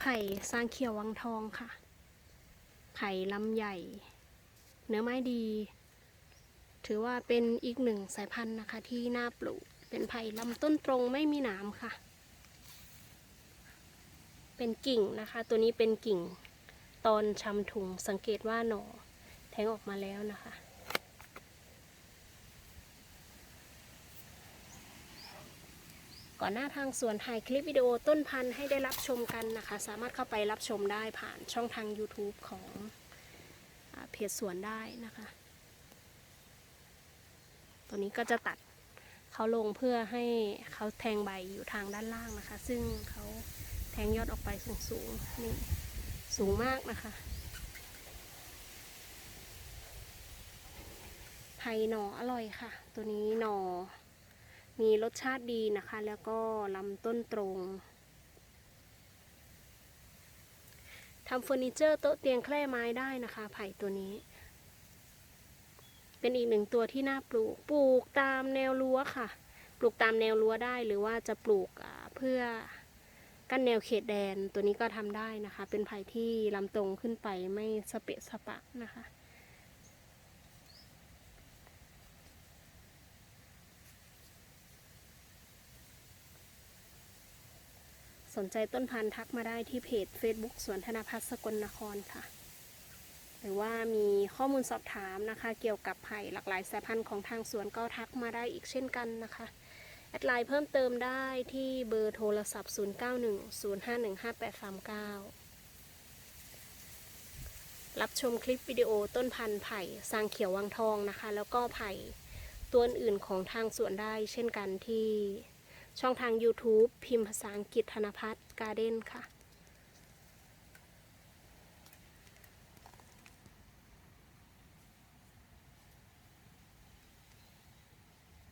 ไผ่สร้างเขียววังทองค่ะ ไผ่ลำใหญ่ เนื้อไม้ดี ถือว่าเป็นอีกหนึ่งสายพันธุ์นะคะ ที่น่าปลูก เป็นไผ่ลำต้นตรงไม่มีหนามค่ะ เป็นกิ่งนะคะ ตัวนี้เป็นกิ่งตอนชำถุงสังเกตว่าหน่อแทงออกมาแล้วนะคะ ก่อนหน้าทางสวนถ่ายคลิปวิดีโอต้นพันธุ์ให้ได้รับชมกันนะคะ สามารถเข้าไปรับชมได้ผ่านช่องทาง YouTube ของอเพจสวนได้นะคะ ตัวนี้ก็จะตัดเขาลงเพื่อให้เขาแทงใบอยู่ทางด้านล่างนะคะ ซึ่งเขาแทงยอดออกไปสูงสูงๆนี่สูงมากนะคะไผ่หนออร่อยค่ะ ตัวนี้หนอ มีรสชาติดีนะคะ แล้วก็ลำต้นตรงทำเฟอร์นิเจอร์โต๊ะเตียงแคร่ไม้ได้นะคะ ไผ่ตัวนี้ เป็นอีกหนึ่งตัวที่น่าปลูก ปลูกตามแนวรั้วค่ะ ปลูกตามแนวรั้วได้หรือว่าจะปลูกเพื่อกั้นแนวเขตแดนตัวนี้ก็ทำได้นะคะ เป็นไผ่ที่ลำตรงขึ้นไปไม่สเปะสปะนะคะ สนใจต้นพันธุ์ทักมาได้ที่เพจ Facebook สวนธนพัฒน์สกลนครค่ะ หรือว่ามีข้อมูลสอบถามนะคะ เกี่ยวกับไผ่หลากหลายสายพันธุ์ของทางสวนก็ทักมาได้อีกเช่นกันนะคะ แอดไลน์เพิ่มเติมได้ที่เบอร์โทรศัพท์ 0910515839 รับชมคลิปวิดีโอต้นพันธุ์ไผ่สางเขียววังทองนะคะ แล้วก็ไผ่ตัวอื่นของทางสวนได้เช่นกันที่ ช่องทาง YouTube พิมพ์ภาษาอังกฤษธนพัฒน์การ์เด้นค่ะ